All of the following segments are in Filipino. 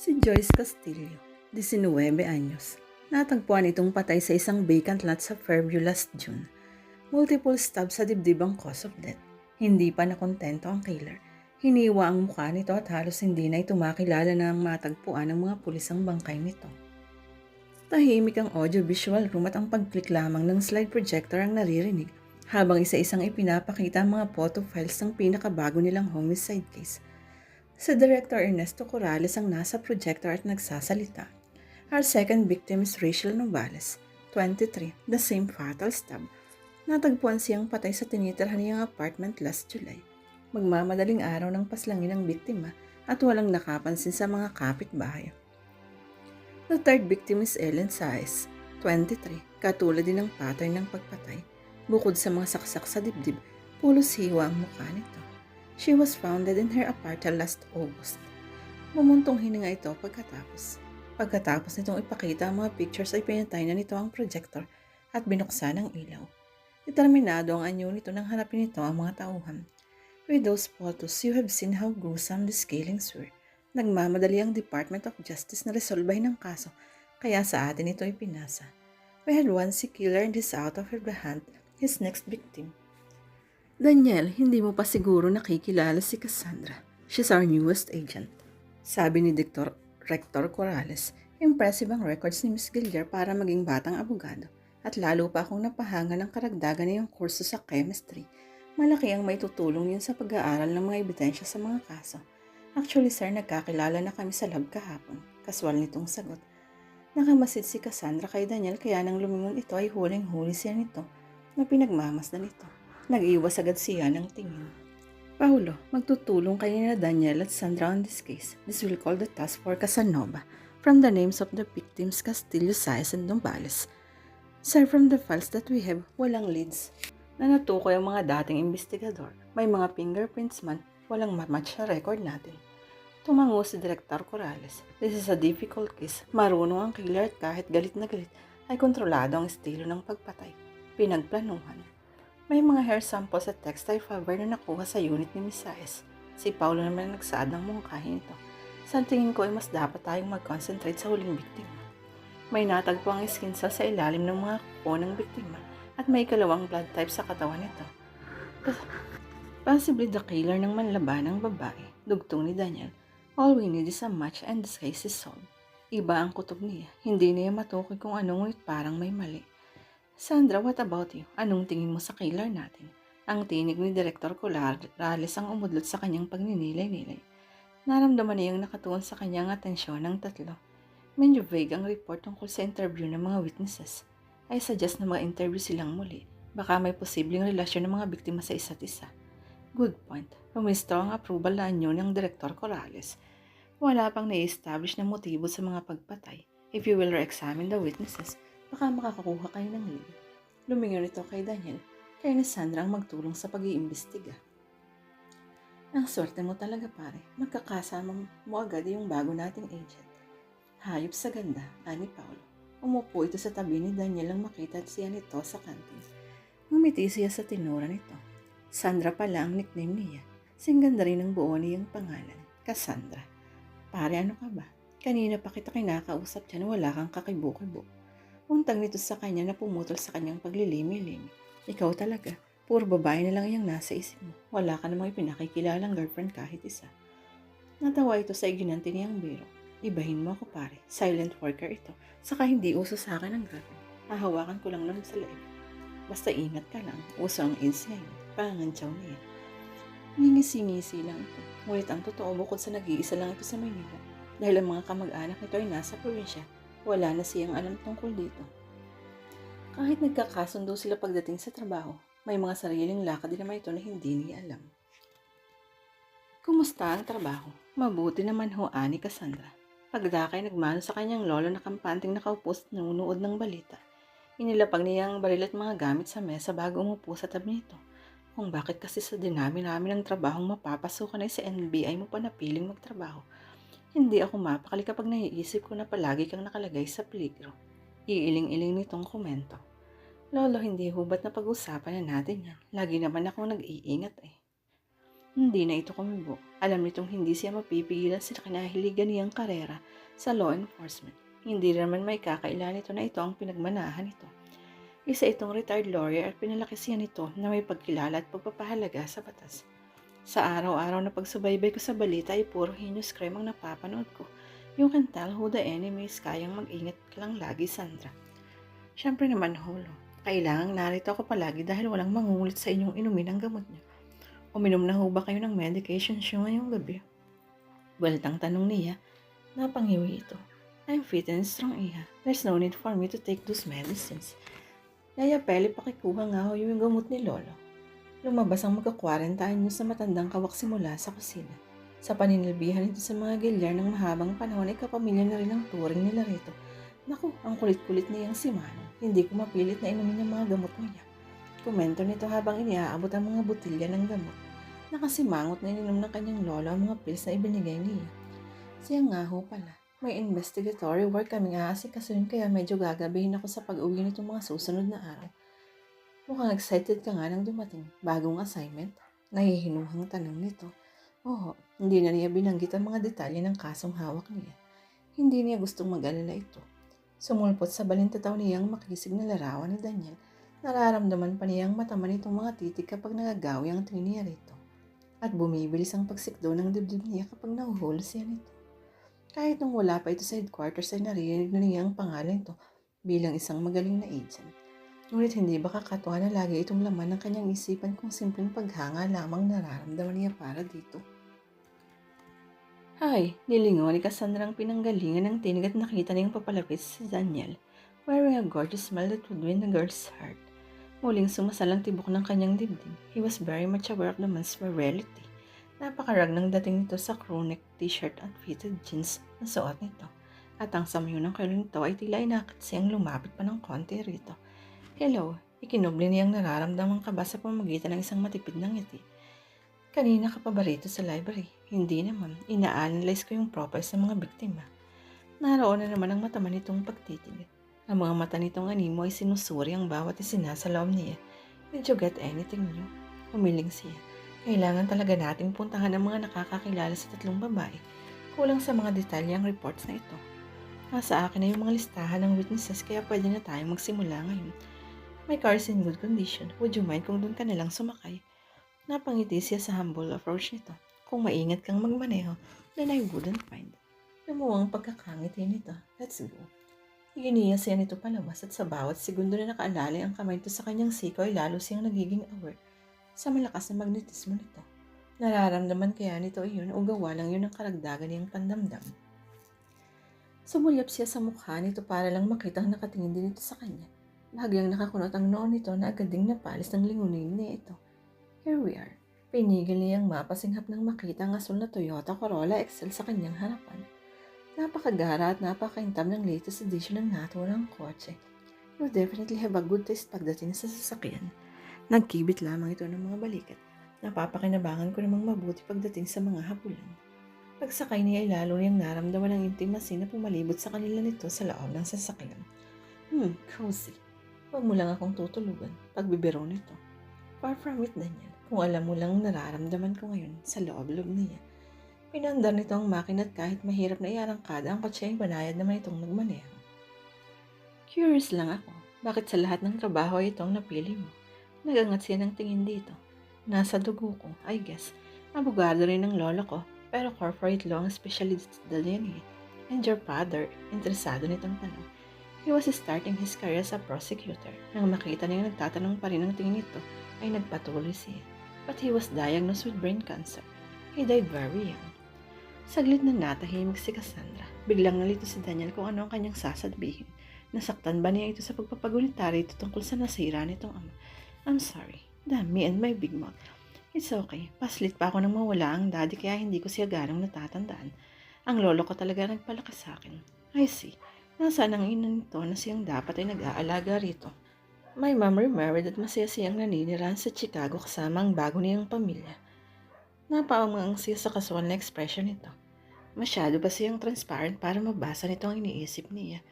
Si Joyce Castillo, 19 anyos. Natagpuan itong patay sa isang vacant lot sa Fairview last June. Multiple stabs sa dibdib ang cause of death. Hindi pa nakontento ang killer. Hiniwa ang mukha nito at halos hindi na ito makilala ang matagpuan ng mga pulis ang bangkay nito. Tahimik ang audio-visual room at ang pag-click lamang ng slide projector ang naririnig habang isa-isang ipinapakita ang mga photo files ng pinakabago nilang homicide case. Si Director Ernesto Corrales ang nasa projector at nagsasalita. Our second victim is Rachel Novales, 23, the same fatal stab. Natagpuan siyang patay sa tinitirhan niyang apartment last July. Magmamadaling araw ng paslangin ng biktima at walang nakapansin sa mga kapitbahay. The third victim is Ellen Saez, 23, katulad din ng pattern ng pagpatay. Bukod sa mga saksak sa dibdib, pulos hiwa ang mukha nito. She was found dead in her apartment last August. Mumuntong hininga ito pagkatapos. Pagkatapos nitong ipakita ang mga pictures ay pinatay na nito ang projector at binuksan ang ilaw. Determinado ang anyo nito nang hanapin nito ang mga tauhan. With those photos, you have seen how gruesome these killings were. Nagmamadali ang Department of Justice na resolbahin ang kaso, kaya sa atin ito ipinasa. We had one si killer and he's out of the hunt, his next victim. Daniel, hindi mo pa siguro nakikilala si Cassandra. She's our newest agent. Sabi ni Dr. Rector Corrales, impressive ang records ni Miss Gillier para maging batang abogado. At lalo pa akong napahanga ng karagdagan na yung kurso sa chemistry. Malaki ang may tutulong yun sa pag-aaral ng mga ebidensya sa mga kaso. Actually sir, nagkakilala na kami sa lab kahapon. Kaswal nitong sagot. Nakamasid si Cassandra kay Daniel kaya nang lumingon ito ay huling-huli siya nito na pinagmamasdan ito. Nag-iwas agad siya ng tingin. Paulo, magtutulong kayo na Daniel at Sandra on this case. This will call the task for Casanova from the names of the victims Castillo, Saez, and Dombales. Sir, from the files that we have, walang leads. Na natukoy ang mga dating investigador. May mga fingerprints man, walang match sa record natin. Tumango si Direktor Corrales. This is a difficult case. Marunong ang killer at kahit galit na galit ay kontrolado ang estilo ng pagpatay. Pinagplanuhan. May mga hair samples at textile fiber na nakuha sa unit ni Miss Saez. Si Paulo naman nagsaad ng mungkahin ito. Sa tingin ko ay mas dapat tayong mag-concentrate sa huling biktima. May natagpo ang skin cell sa ilalim ng mga kuko ng biktima at may kalawang blood type sa katawan nito. Possibly the killer ng manlaban ng babae, dugtong ni Daniel. All we need is a match and the case is solved. Iba ang kutob niya. Hindi niya matukoy kung anong parang may mali. Sandra, what about you? Anong tingin mo sa killer natin? Ang tinig ni Direktor Corrales ang umudlot sa kanyang pagninilay-nilay. Naramdaman niyang nakatuon sa kanyang atensyon ng tatlo. Medyo vague ang report tungkol sa interview ng mga witnesses. I suggest na mga interview silang muli. Baka may posibleng relasyon ng mga biktima sa isa't isa. Good point. Pumisto ang approval na anyo ng Direktor Corrales. Wala pang na-establish na motibo sa mga pagpatay. If you will re-examine the witnesses, baka makakakuha kayo ng lead. Lumingon ito kay Daniel, kaya ni Sandra ang magtulong sa pag-iimbestiga. Ang swerte mo talaga pare, magkakasama mo agad yung bago nating agent. Hayop sa ganda, ani Paolo. Umupo ito sa tabi ni Daniel ang makita siya nito sa kantin. Ngumiti siya sa tinura nito. Sandra pala ang nickname niya. Singganda rin ang buo niyang pangalan, Cassandra. Pare, ano ka ba? Kanina pa kita kinakausap dyan, wala kang kakibo-kibo. Untang nito sa kanya na pumutol sa kanyang paglilimi-limi. Ikaw talaga, puro babae na lang yung nasa isip mo. Wala ka namang ipinakikilalang girlfriend kahit isa. Natawa ito sa iginanti niyang biro. Ibahin mo ako pare, silent worker ito. Saka hindi uso sa akin ang girlfriend. Hahawakan ko lang lang sa leeg. Basta ingat ka lang, uso ang AIDS ngayon. Pangantsaw niya. Ngingisi-ngisi lang ito. Ngunit ang totoo bukod sa nag-iisa lang ito sa Maynila. Dahil ang mga kamag-anak nito ay nasa probinsya, wala na siyang alam tungkol dito. Kahit nagkakasundo sila pagdating sa trabaho, may mga sariling lakad din naman ito na hindi niya alam. Kumusta ang trabaho? Mabuti naman ho, ani Cassandra. Pagdakay nagmano sa kanyang lolo na kampanting nakaupo at nanunood ng balita. Inilapag niya ang baril at mga gamit sa mesa bago umupo sa tabi nito. Kung bakit kasi sa dinami namin ng trabahong mapapasukan ay sa NBI mo pa napiling magtrabaho. Hindi ako mapakali kapag naiisip ko na palagi kang nakalagay sa peligro. Iiling-iling nitong komento. Lolo, hindi hubat na pag-usapan na natin yan. Lagi naman akong nag-iingat eh. Hindi na ito kumibo. Alam nitong hindi siya mapipigilan sa kinahiligan niyang karera sa law enforcement. Hindi naman may kakailan nito na ito ang pinagmanahan nito. Isa itong retired lawyer at pinalaki siya nito na may pagkilala at pagpapahalaga sa batas. Sa araw-araw na pagsubaybay ko sa balita ay puro heinous crime ang napapanood ko. Can tell who the enemy is kayang mag-ingat ka lang lagi, Sandra. Siyempre naman, Holo. Kailangang narito ako palagi dahil walang mangungulit sa inyong inumin ang gamot niyo. Uminom na ho ba kayo ng medication siyo ngayong gabi? Buweltang tanong niya, napangiwi ito. I'm fit and strong, Iha. There's no need for me to take those medicines. Yaya Pele, pakikuha nga ho yung gamot ni Lolo. Lumabas ang magka-40 anyos sa matandang kawak simula sa kusina. Sa paninilbihan nito sa mga gilyar ng mahabang panahon ay kapamilya na rin ang turing nila rito. Naku, ang kulit-kulit niyang si Manong. Hindi ko mapilit na inumin ang mga gamot niya. Komento nito habang iniaabot ang mga butilya ng gamot. Nakasimangot na ininom ng kanyang lolo ang mga pills na ibinigay niya. Siya nga ho pala. May investigatory work kaming aasikasuhin kaya medyo gagabihin ako sa pag-uwi nitong mga susunod na araw. Mukhang excited ka nga nang dumating. Bagong assignment? Nahihinuhang tanong nito. Oo, hindi na niya binanggit ang mga detalye ng kasong hawak niya. Hindi niya gustong mag-alala ito. Sumulpot sa balintataw niyang makisig na larawan ni Daniel. Nararamdaman pa niyang matama nitong mga titig kapag nagagawi ang tingin niya rito. At bumibilis ang pagsikdo ng dibdib niya kapag nahuhuli siya nito. Kahit nung wala pa ito sa headquarters ay naririnig na niya ang pangalan ito bilang isang magaling na agent. Ngunit hindi ba kakatuwa na lagi itong laman ng kanyang isipan kung simpleng paghanga lamang nararamdaman niya para dito. Hay, nilingon ni Cassandra ang pinanggalingan ng tinig at nakita niyang papalapit si Daniel, wearing a gorgeous smile that would win the girl's heart. Muling sumasalang tibok ng kanyang dibdib. He was very much aware of the man's virility. Napakarag ng dating nito sa crewneck t-shirt at fitted jeans na suot nito. At ang samayo ng kilo nito ay tila inakit siyang lumapit pa ng konti rito. Hello, ikinubli niyang nararamdamang kaba sa pamagitan ng isang matipid ng ngiti. Kanina ka pa ba rito sa library? Hindi naman. Ina-analyze ko yung profiles ng mga biktima. Naroon na naman ang mata nitong pagtitig. Ang mga mata nitong animo ay sinusuri ang bawat isinasalawam niya. Did you get anything new? Humiling siya. Kailangan talaga nating puntahan ang mga nakakakilala sa tatlong babae. Kulang sa mga detalye ang reports na ito. Nasa akin na yung mga listahan ng witnesses kaya pwede na tayong magsimula ngayon. My car is in good condition. Would you mind kung doon ka nalang sumakay? Napangiti siya sa humble approach nito. Kung maingat kang magmaneho, then I wouldn't mind. Namuwang pagkakangiti nito. Let's go. Iginiya siya nito palabas at sa bawat segundo na nakaalalay ang kamay nito sa kanyang siko ay lalo siyang nagiging aware sa malakas na magnetismo nito. Nararamdaman kaya nito iyon o gawa lang yun ang karagdagan niyang pandamdam. Sumulyap siya sa mukha nito para lang makitang nakatingin din ito sa kanya. Bahagyang nakakunot ang noon nito na agad ding napalis ng lingunin niya ito. Here we are. Pinigil niyang mapasinghap nang makita ang asul na Toyota Corolla XL sa kanyang harapan. Napakagara at napakaintab ng latest edition ng naturang kotse. You definitely have a good taste pagdating sa sasakyan. Nagkibit lamang ito ng mga balikat. Napapakinabangan ko namang mabuti pagdating sa mga hapulan. Pagsakay niya ay lalo niyang naramdaman ang intimacy na pumalibot sa kanila nito sa loob ng sasakyan. Hmm, cozy. Huwag mo lang akong tutulugan. Pagbibiro nito. Far from it, Daniel. Kung alam mo lang nararamdaman ko ngayon sa loob-loob niya. Pinandar nito ang makina at kahit mahirap na iarangkada ang kotse ay banayad naman itong nagmaneho. Curious lang ako. Bakit sa lahat ng trabaho ay itong napili mo? Nagangat siya ng tingin dito. Nasa dugo ko, I guess. Abogado rin ng lolo ko, pero corporate law ang specialist din eh. And your father, interesado nitong tanong. He was starting his career as a prosecutor. Nang makita niyang nagtatanong pa rin ang tingin nito, ay nagpatuloy siya. But he was diagnosed with brain cancer. He died very young. Saglit na natahimik si Cassandra. Biglang nalito si Daniel kung ano ang kanyang sasabihin. Nasaktan ba niya ito sa pagpapagulita rito tungkol sa nasira nitong ama? I'm sorry. Damn me and my big mouth. It's okay. Paslit pa ako nang mawala ang daddy kaya hindi ko siya ganong natatandaan. Ang lolo ko talaga nagpalaki sa akin. I see. Nasaan ang ina nito na siyang dapat ay nag-aalaga rito? My mom remarried at masaya siyang naninirahan sa Chicago kasama ang bago niyang pamilya. Napaamang siya sa kasual na expression nito. Masyado ba siyang transparent para mabasa nito ang iniisip niya?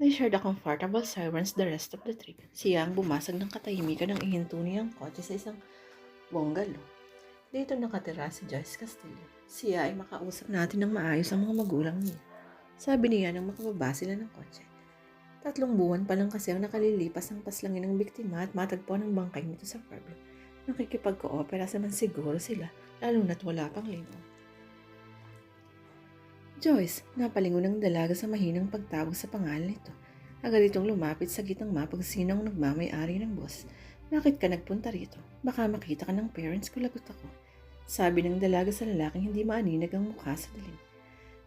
They shared a comfortable silence the rest of the trip. Siya ang bumasag ng katahimikan ng ihinto niyang kotse sa isang bungalow. dito nakatira si Joyce Castillo. Siya ay makausap natin ng maayos ang mga magulang niya. Sabi niya nang makababa sila ng kotse. Tatlong buwan pa lang kasi ang nakalilipas ng paslangin ng biktima at matagpuan ng bangkay nito sa Pueblo. Nakikipag-coopera sa man siguro sila, lalo na't wala pang linaw. Joyce, napalingon ng dalaga sa mahinang pagtawag sa pangalan nito. Agad itong lumapit sa gitang mapag sinong nagmamay-ari ng boss. Bakit ka nagpunta rito? Baka makita ka ng parents ko, lagot ako. Sabi ng dalaga sa lalaking hindi maaninag ang mukha sa dilim.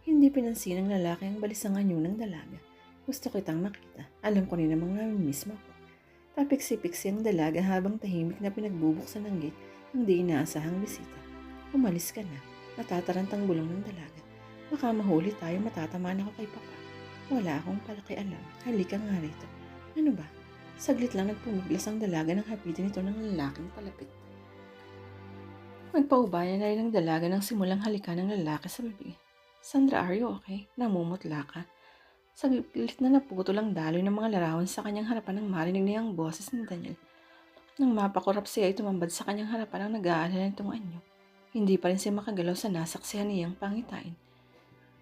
Hindi pinansin ng lalaki ang balisang anyo ng dalaga. Gusto kitang makita. Alam ko rin namang namimiss mo ko. Papiksi-piksi ang dalaga habang tahimik na pinagbubuksan ng gate ng di inaasahang bisita. Umalis ka na. Natatarantang bulong ng dalaga. Baka mahuli tayo matatamaan ako kay Papa. Wala akong palakialam. Halika nga rito. Ano ba? Saglit lang nagpumiglas ang dalaga ng hapitin nito ng lalaking palapit. Nagpaubaya na rin ang dalaga ng simulang halika ng lalaki sa bibig. Sandra, are you okay? Namumutla ka. Saglit na naputol ang daloy ng mga larawan sa kanyang harapan nang marinig niya ang boses ni Daniel. Nang mapakurap siya ay tumambad sa kanyang harapan ang nag-aalala nitong anyo. Hindi pa rin siya makagalaw sa nasaksihan niyang pangitain.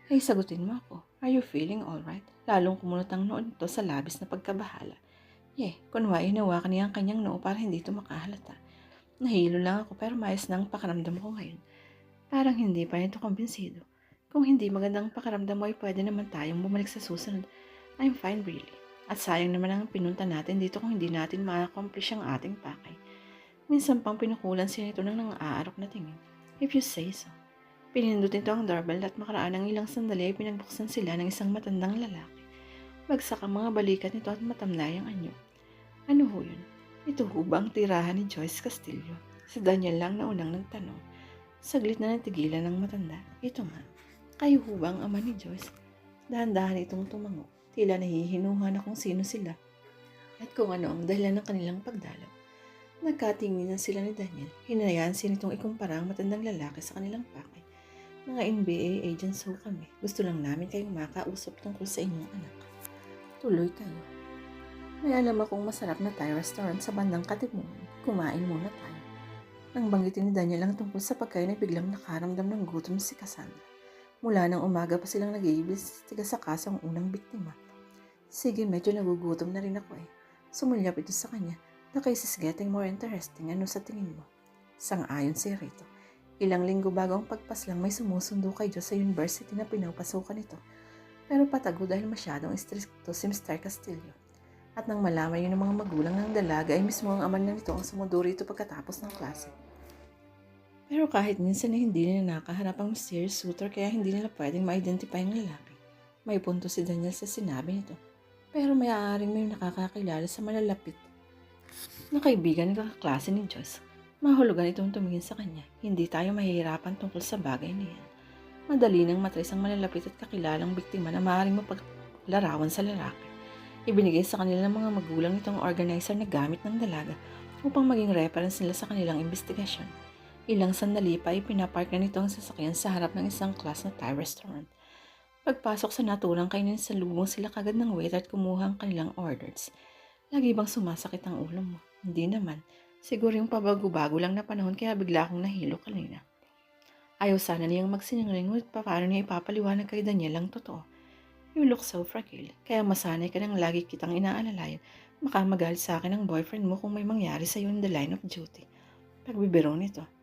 Ay, sagutin mo ako. Are you feeling alright? Lalong kumunot ang noon nito sa labis na pagkabahala. Ye, kunwari hinawakan niya ang kanyang noo para hindi ito makahalata. Nahilo lang ako pero maayos na ang pakaramdam ko ngayon. Parang hindi pa nito kumbinsido. Kung hindi magandang pakaramdam mo ay pwede naman tayong bumalik sa susunod. I'm fine really. At sayang naman ang pinunta natin dito kung hindi natin ma-accomplish ang ating pakay. Minsan pang pinukulan siya nito ng nang-aarok na tingin. If you say so. Pinindot nito ang doorbell at makaraan ng ilang sandali ay pinagbuksan sila ng isang matandang lalaki. Bagsak ang mga balikat nito at matamlay ang anyo. Ano ho yun? Ito ho ba ang tirahan ni Joyce Castillo? Si Daniel lang na unang nagtanong. Saglit na natigilan ng matanda. Ito nga. Kayo ho ang ama ni Joyce? Dahan-dahan itong tumango. Tila nahihinuha na kung sino sila. At kung ano ang dahilan ng kanilang pagdalaw. Nagkatinginan sila ni Daniel. Hinayaan siya nitong ikumpara ang matandang lalaki sa kanilang pakay. Mga NBA agents ho kami. Gusto lang namin kayong makausap tungkol sa inyong anak. Tuloy kayo. May alam akong masarap na Thai restaurant sa bandang Katimungan. Kumain muna tayo. Nang banggitin ni Daniel ang tungkol sa pagkain ay biglang nakaramdam ng gutom si Cassandra. Mula ng umaga pa silang nag-iibis sa kaso ang unang biktima. Sige, medyo nagugutom na rin ako eh. Sumulyap ito sa kanya. The case is getting more interesting. Ano sa tingin mo? Sang-ayon si Rito. Ilang linggo bago ang pagpaslang may sumusundo kay Diyos sa university na pinapasukan ito. Pero patago dahil masyadong istrikto si Mr. Castillo. At nang malaman yun ng mga magulang ng dalaga ay mismo ang ama na nito ang sumundo rito pagkatapos ng klase. Pero kahit minsan ay hindi nila nakaharap ang mysterious suitor kaya hindi nila pwedeng ma-identify ang lalaki. May punto si Daniel sa sinabi nito. Pero may aaring may nakakakilala sa malalapit na kaibigan ng kaklase ni Joyce. Mahulugan itong tumingin sa kanya. Hindi tayo mahihirapan tungkol sa bagay na yan. Madali nang matrace ang malalapit at kakilalang biktima na maaaring mapaglarawan sa lalaki. Ibinigay sa kanila ng mga magulang itong organizer na gamit ng dalaga upang maging reference nila sa kanilang investigasyon. Ilang sandali pa ay pinapark na nito ang sasakyan sa harap ng isang class na Thai restaurant. Pagpasok sa naturang kainin sa lubong sila kagad ng waiter at kumuha ang kanilang orders. Lagi bang sumasakit ang ulo mo? Hindi naman. Siguro yung pabago-bago lang na panahon kaya bigla akong nahilo kanina. Ayaw sana niyang magsinungaling ngunit paano niya ipapaliwanag kay Daniel ang totoo. You look so fragile. Kaya masanay ka nang lagi kitang inaalalayan. Baka magalit sa akin ang boyfriend mo kung may mangyari sa'yo in the line of duty. Pagbibiro nito.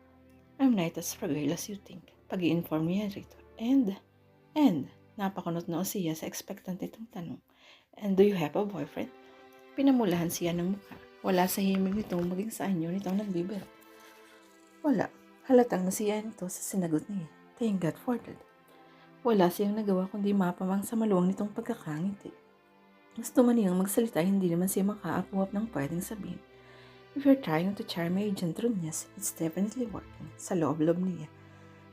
I'm not as fragile as you think. pag inform niya rito. And, and, napakunot na siya sa expectant itong tanong. And do you have a boyfriend? Pinamulahan siya ng mukha. Wala sa himig nitong maging sa anyo nitong nagbibiro. Wala. Halatang nasiya nito sa sinagot niya. Thank God for that. Wala siyang nagawa kundi mapamang sa maluwang nitong pagkakangiti. Gusto man niyang magsalita, hindi naman siya makaapuwap ng pwedeng sabihin. If you're trying to charm agent Runyas, it's definitely working. Sa loob-loob niya.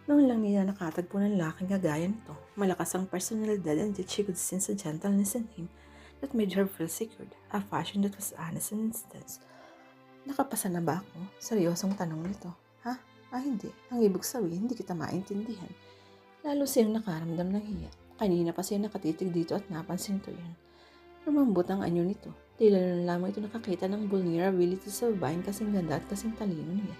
Noon lang niya nakatagpo ng laking kagaya nito. Malakas ang personalidad and yet she could sense a gentleness in him that made her feel secured. A fashion that was honest and instant. Nakapasa na ba ako? Seryosong tanong nito. Ha? Ah, hindi. Ang ibig sabihin, hindi kita maintindihan. Lalo siyang nakaramdam ng hiya. Kanina pa siya nakatitig dito at napansin to yun. Lumambot ang anyo nito. Tila na lamang ito nakakita ng vulnerability sa babaeng kasing ganda at kasing talino niya.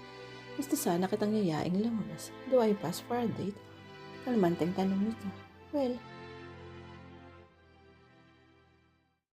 Gusto sana kitang yayaing lumabas. Do I pass for a date? Kalmanteng tanong nito. Well,